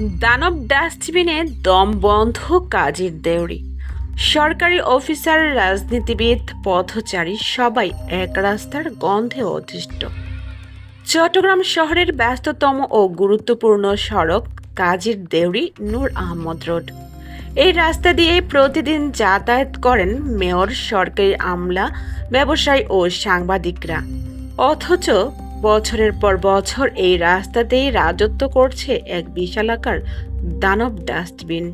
দানব ডাস্টবিনে দম বন্ধ, কাজের দেউরি। সরকারি অফিসার, রাজনীতিবিদ, পথচারী সবাই এক রাস্তার গন্ধে অধিষ্ঠ চট্টগ্রাম শহরের ব্যস্ততম ও গুরুত্বপূর্ণ সড়ক, কাজীর দেউরি, নূর আহমদ রোড। এই রাস্তা দিয়ে প্রতিদিন যাতায়াত করেন মেয়র, সরকারি আমলা, ব্যবসায়ী ও সাংবাদিকরা। অথচ বছরের পর বছর এই রাস্তাতেই রাজত্ব করছে এক বিশালাকার দানব ডাস্টবিন।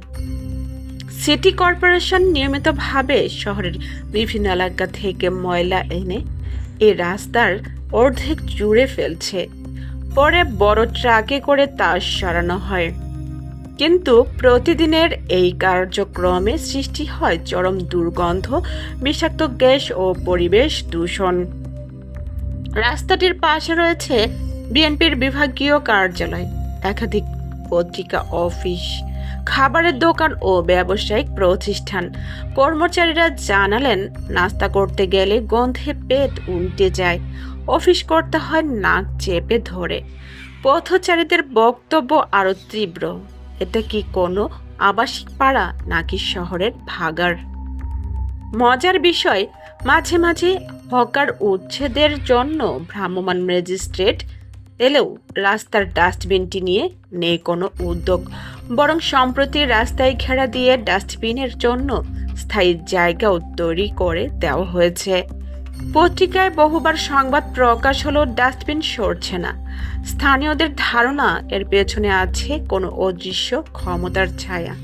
সিটি কর্পোরেশন নিয়মিতভাবে শহরের বিভিন্ন এলাকা থেকে ময়লা এনে এই রাস্তার অর্ধেক জুড়ে ফেলছে। পরে বড় ট্রাকে করে তা সরানো হয়। কিন্তু প্রতিদিনের এই কার্যক্রমে সৃষ্টি হয় চরম দুর্গন্ধ, বিষাক্ত গ্যাস ও পরিবেশ দূষণ। রাস্তাটির পাশে রয়েছে বিএনপির বিভাগীয় কার্যালয়, একাধিক পত্রিকা, অফিস, খাবারের দোকান ও ব্যবসায়িক প্রতিষ্ঠান। কর্মচারীরা জানালেন, নাস্তা করতে গেলে গন্ধে পেট উল্টে যায়, অফিস করতে হয় নাক চেপে ধরে। পথচারীদের বক্তব্য আরও তীব্র, এটা কি কোনো আবাসিক পাড়া নাকি শহরের ভাগার মজার বিষয়, মাঝে মাঝে হকার উচ্ছেদের জন্য ভ্রাম্যমাণ ম্যাজিস্ট্রেট এলেও রাস্তার ডাস্টবিনটি নিয়ে নেই কোনো উদ্যোগ। বরং সম্প্রতি রাস্তায় ঘেরা দিয়ে ডাস্টবিনের জন্য স্থায়ী জায়গাও তৈরি করে দেওয়া হয়েছে। পত্রিকায় বহুবার সংবাদ প্রকাশ হলো ডাস্টবিন সরছে না। স্থানীয়দের ধারণা এর পেছনে আছে কোনো অদৃশ্য ক্ষমতার ছায়া।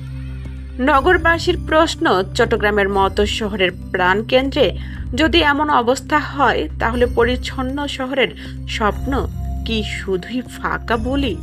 নগরবাসীর প্রশ্ন, চট্টগ্রামের মতো শহরের প্রাণকেন্দ্রে যদি এমন অবস্থা হয়, তাহলে পরিচ্ছন্ন শহরের স্বপ্ন কি শুধুই ফাঁকা বলি?